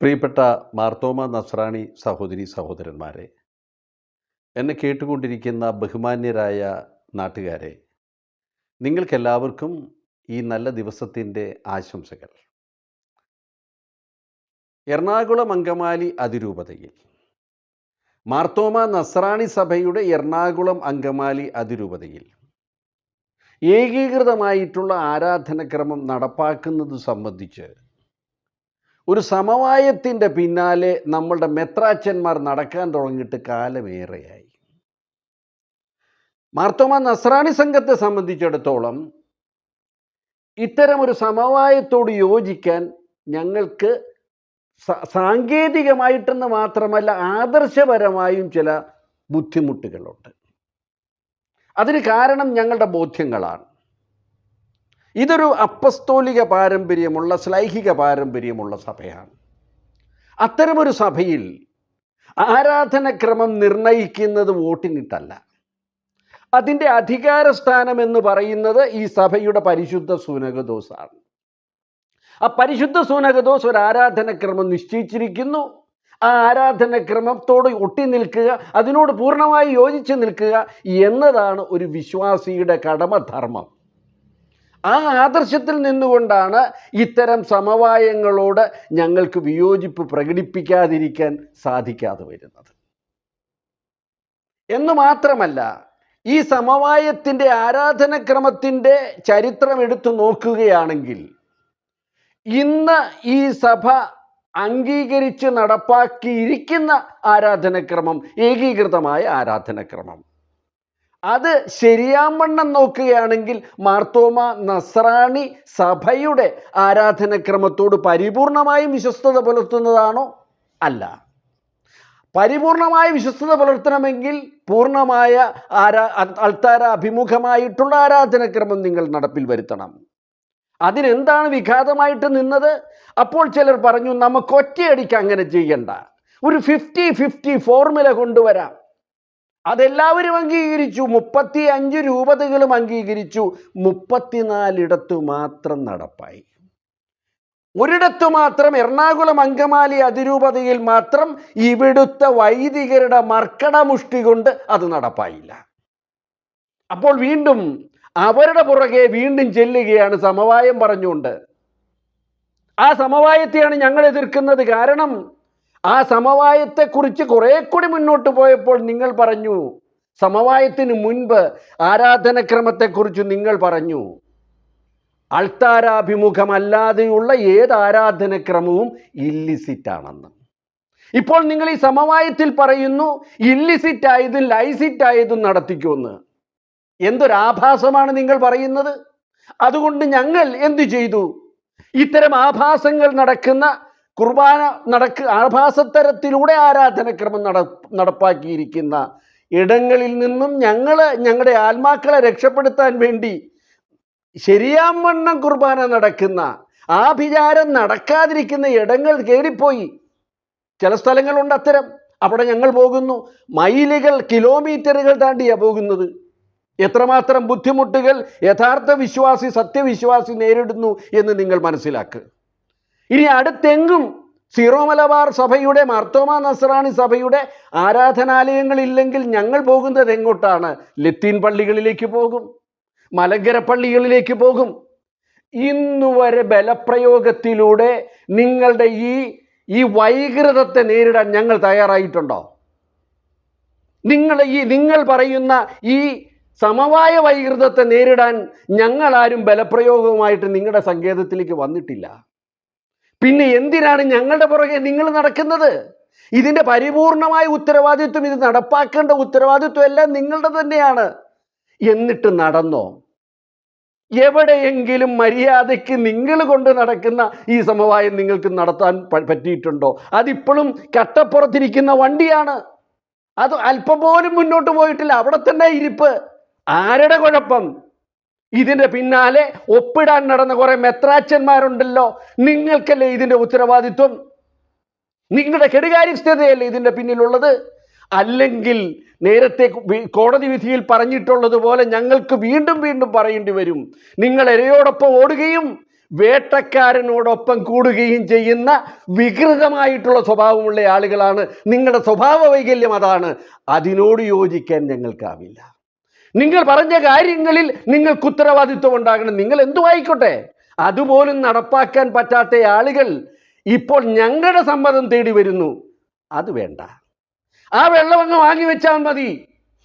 പ്രിയപ്പെട്ട മാർത്തോമ നസ്രാണി സഹോദരി സഹോദരന്മാരെ എന്നെ കേട്ടുകൊണ്ടിരിക്കുന്ന ബഹുമാന്യരായ നാട്ടുകാരെ നിങ്ങൾക്കെല്ലാവർക്കും ഈ നല്ല ദിവസത്തിന്റെ ആശംസകൾ. എറണാകുളം അങ്കമാലി അതിരൂപതയിൽ മാർത്തോമ നസ്രാണി സഭയുടെ എറണാകുളം അങ്കമാലി അതിരൂപതയിൽ ഏകീകൃതമായിട്ടുള്ള ആരാധനക്രമം നടപ്പാക്കുന്നത് സംബന്ധിച്ച് ഒരു സമവായത്തിന്റെ പിന്നാലെ നമ്മളുടെ മെത്രാച്ചന്മാർ നടക്കാൻ തുടങ്ങിയിട്ട് കാലമേറെയായി മാർത്തോമ നസ്രാണി സംഘത്തെ സംബന്ധിച്ചിടത്തോളം ഇത്തരമൊരു സമവായത്തോട് യോജിക്കാൻ ഞങ്ങൾക്ക് സാങ്കേതികമായിട്ടെന്ന് മാത്രമല്ല ആദർശപരമായും ചില ബുദ്ധിമുട്ടുകളുണ്ട്. അതിന് കാരണം ഞങ്ങളുടെ ബോധ്യങ്ങളാണ്. ഇതൊരു അപ്പസ്തോലിക പാരമ്പര്യമുള്ള ശ്ലൈഹിക പാരമ്പര്യമുള്ള സഭയാണ്. അത്തരമൊരു സഭയിൽ ആരാധനക്രമം നിർണയിക്കുന്നത് വോട്ടിനിട്ടല്ല. അതിന്റെ അധികാരസ്ഥാനം എന്ന് പറയുന്നത് ഈ സഭയുടെ പരിശുദ്ധ സൂനകദോസാണ്. ആ പരിശുദ്ധ സൂനകദോസ് ഒരു ആരാധനക്രമം നിശ്ചയിച്ചിരിക്കുന്നു. ആ ആരാധനക്രമത്തോട് ഒട്ടി നിൽക്കുക അതിനോട് പൂർണമായി യോജിച്ച് നിൽക്കുക എന്നതാണ് ഒരു വിശ്വാസിയുടെ കടമധർമ്മം. ആ ആദർശത്തിൽ നിന്നുകൊണ്ടാണ് ഇത്തരം സമവായങ്ങളോട് ഞങ്ങൾക്ക് വിയോജിപ്പ് പ്രകടിപ്പിക്കാതിരിക്കാൻ സാധിക്കാതെ വരുന്നത്. എന്ന് മാത്രമല്ല ഈ സമവായത്തിന്റെ ആരാധനക്രമത്തിന്റെ ചരിത്രം എടുത്തു നോക്കുകയാണെങ്കിൽ ഇന്ന് ഈ സഭ അംഗീകരിച്ച് നടപ്പാക്കിയിരിക്കുന്ന ആരാധനക്രമം ഏകീകൃതമായ ആരാധനക്രമം. അത് ശരിയാവണ്ണം നോക്കുകയാണെങ്കിൽ മാർത്തോമ നസ്രാണി സഭയുടെ ആരാധനക്രമത്തോട് പരിപൂർണമായും വിശ്വസ്തത പുലർത്തുന്നതാണോ? അല്ല. പരിപൂർണമായ വിശ്വസ്തത പുലർത്തണമെങ്കിൽ പൂർണമായ ആരാ അൾത്താര അഭിമുഖമായിട്ടുള്ള ആരാധനക്രമം നിങ്ങൾ നടപ്പിൽ വരുത്തണം. അതിനെന്താണ് വിഘാതമായിട്ട് നിന്നത്? അപ്പോൾ ചിലർ പറഞ്ഞു നമുക്ക് ഒറ്റയടിക്ക് അങ്ങനെ ചെയ്യണ്ട. ഒരു ഫിഫ്റ്റി ഫിഫ്റ്റി ഫോർമുല കൊണ്ടുവരാം. അതെല്ലാവരും അംഗീകരിച്ചു. മുപ്പത്തി അഞ്ച് രൂപതകളും അംഗീകരിച്ചു. മുപ്പത്തിനാലിടത്തു മാത്രം നടപ്പായി. ഒരിടത്തു മാത്രം എറണാകുളം അങ്കമാലി അതിരൂപതയിൽ മാത്രം ഇവിടുത്തെ വൈദികരുടെ മർക്കടമുഷ്ടി കൊണ്ട് അത് നടപ്പായില്ല. അപ്പോൾ വീണ്ടും അവരുടെ പുറകെ വീണ്ടും ചെല്ലുകയാണ് സമവായം പറഞ്ഞുകൊണ്ട്. ആ സമവായത്തെയാണ് ഞങ്ങൾ എതിർക്കുന്നത്. കാരണം ആ സമവായത്തെക്കുറിച്ച് കുറെ കൂടി മുന്നോട്ട് പോയപ്പോൾ നിങ്ങൾ പറഞ്ഞു സമവായത്തിന് മുൻപ് ആരാധനക്രമത്തെക്കുറിച്ച് നിങ്ങൾ പറഞ്ഞു. അൾത്താരാഭിമുഖമല്ലാതെയുള്ള ഏത് ആരാധനക്രമവും ഇല്ലിസിറ്റ് ആണെന്ന് ഇപ്പോൾ നിങ്ങൾ ഈ സമവായത്തിൽ പറയുന്നു ഇല്ലിസിറ്റ് ആയതും ലൈസിറ്റ് ആയതും നടത്തിക്കുമെന്ന് എന്തൊരാഭാസമാണ് നിങ്ങൾ പറയുന്നത്? അതുകൊണ്ട് ഞങ്ങൾ എന്തു ചെയ്തു? ഇത്തരം ആഭാസങ്ങൾ നടക്കുന്ന കുർബാന നടക്ക് ആഭാസത്തരത്തിലൂടെ ആരാധനക്രമം നട നടപ്പാക്കിയിരിക്കുന്ന ഇടങ്ങളിൽ നിന്നും ഞങ്ങൾ ഞങ്ങളുടെ ആത്മാക്കളെ രക്ഷപ്പെടുത്താൻ വേണ്ടി ശരിയാവണ്ണം കുർബാന നടക്കുന്ന ആഭിചാരം നടക്കാതിരിക്കുന്ന ഇടങ്ങൾ കയറിപ്പോയി. ചില സ്ഥലങ്ങളുണ്ട് അത്തരം. അവിടെ ഞങ്ങൾ പോകുന്നു. മൈലുകൾ കിലോമീറ്ററുകൾ താണ്ടിയാണ് പോകുന്നത്. എത്രമാത്രം ബുദ്ധിമുട്ടുകൾ യഥാർത്ഥ വിശ്വാസി സത്യവിശ്വാസി നേരിടുന്നു എന്ന് നിങ്ങൾ മനസ്സിലാക്കുക ഇനി അടുത്തെങ്കും സീറോ മലബാർ സഭയുടെ മാർത്തോമ നസ്രാണി സഭയുടെ ആരാധനാലയങ്ങളില്ലെങ്കിൽ ഞങ്ങൾ പോകുന്നത് എങ്ങോട്ടാണ്? ലത്തീൻ പള്ളികളിലേക്ക് പോകും മലങ്കര പള്ളികളിലേക്ക് പോകും. ഇന്നുവരെ ബലപ്രയോഗത്തിലൂടെ നിങ്ങളുടെ ഈ ഈ വൈകൃതത്തെ നേരിടാൻ ഞങ്ങൾ തയ്യാറായിട്ടുണ്ടോ? നിങ്ങൾ ഈ നിങ്ങൾ പറയുന്ന ഈ സമവായ വൈകൃതത്തെ നേരിടാൻ ഞങ്ങളാരും ബലപ്രയോഗവുമായിട്ട് നിങ്ങളുടെ സങ്കേതത്തിലേക്ക് വന്നിട്ടില്ല. പിന്നെ എന്തിനാണ് ഞങ്ങളുടെ പുറകെ നിങ്ങൾ നടക്കുന്നത്? ഇതിന്റെ പരിപൂർണമായ ഉത്തരവാദിത്വം ഇത് നടപ്പാക്കേണ്ട ഉത്തരവാദിത്വം എല്ലാം നിങ്ങളുടെ തന്നെയാണ്. എന്നിട്ട് നടന്നോ? എവിടെയെങ്കിലും മര്യാദയ്ക്ക് നിങ്ങൾ കൊണ്ട് നടക്കുന്ന ഈ സമവായം നിങ്ങൾക്ക് നടത്താൻ പറ്റിയിട്ടുണ്ടോ? അതിപ്പോഴും കട്ടപ്പുറത്തിരിക്കുന്ന വണ്ടിയാണ്. അത് അല്പം പോലും മുന്നോട്ട് പോയിട്ടില്ല. അവിടെ തന്നെ ഇരിപ്പ്. ആരുടെ കുഴപ്പം? ഇതിന്റെ പിന്നാലെ ഒപ്പിടാൻ നടന്ന കുറെ മെത്രാച്ചന്മാരുണ്ടല്ലോ നിങ്ങൾക്കല്ലേ ഇതിന്റെ ഉത്തരവാദിത്വം? നിങ്ങളുടെ കെടുകാര്യസ്ഥതയല്ലേ ഇതിന്റെ പിന്നിലുള്ളത്? അല്ലെങ്കിൽ നേരത്തെ കോടതി വിധിയിൽ പറഞ്ഞിട്ടുള്ളത് പോലെ ഞങ്ങൾക്ക് വീണ്ടും വീണ്ടും പറയേണ്ടി വരും. നിങ്ങൾ ഇരയോടൊപ്പം ഓടുകയും വേട്ടക്കാരനോടൊപ്പം കൂടുകയും ചെയ്യുന്ന വികൃതമായിട്ടുള്ള സ്വഭാവമുള്ള ആളുകളാണ്. നിങ്ങളുടെ സ്വഭാവ വൈകല്യം അതാണ്. അതിനോട് യോജിക്കാൻ ഞങ്ങൾക്കാവില്ല. നിങ്ങൾ പറഞ്ഞ കാര്യങ്ങളിൽ നിങ്ങൾക്ക് ഉത്തരവാദിത്വം ഉണ്ടാകണം. നിങ്ങൾ എന്തുമായിക്കോട്ടെ അതുപോലും നടപ്പാക്കാൻ പറ്റാത്ത ആളുകൾ ഇപ്പോൾ ഞങ്ങളുടെ സമ്മതം തേടി വരുന്നു. അത് വേണ്ട. ആ വെള്ളം അങ്ങ് വാങ്ങി വെച്ചാൽ മതി.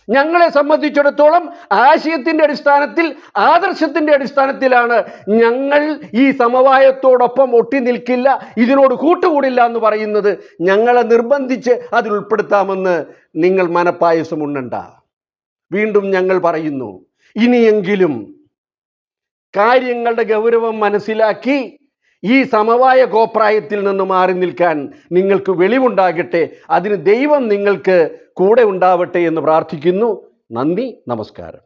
ഞങ്ങളെ സംബന്ധിച്ചിടത്തോളം ആശയത്തിന്റെ അടിസ്ഥാനത്തിൽ ആദർശത്തിന്റെ അടിസ്ഥാനത്തിലാണ് ഞങ്ങൾ ഈ സമവായത്തോടൊപ്പം ഒട്ടി നിൽക്കില്ല ഇതിനോട് കൂട്ടുകൂടില്ല എന്ന് പറയുന്നത്. ഞങ്ങളെ നിർബന്ധിച്ച് അതിൽ ഉൾപ്പെടുത്താമെന്ന് നിങ്ങൾ മനപ്പായസം ഉണ്ണണ്ട. വീണ്ടും ഞങ്ങൾ പറയുന്നു ഇനിയെങ്കിലും കാര്യങ്ങളുടെ ഗൗരവം മനസ്സിലാക്കി ഈ സമവായ കോപ്രായത്തിൽ നിന്ന് മാറി നിൽക്കാൻ നിങ്ങൾക്ക് വെളിവുണ്ടാകട്ടെ അതിന് ദൈവം നിങ്ങൾക്ക് കൂടെ ഉണ്ടാവട്ടെ എന്ന് പ്രാർത്ഥിക്കുന്നു. നന്ദി നമസ്കാരം.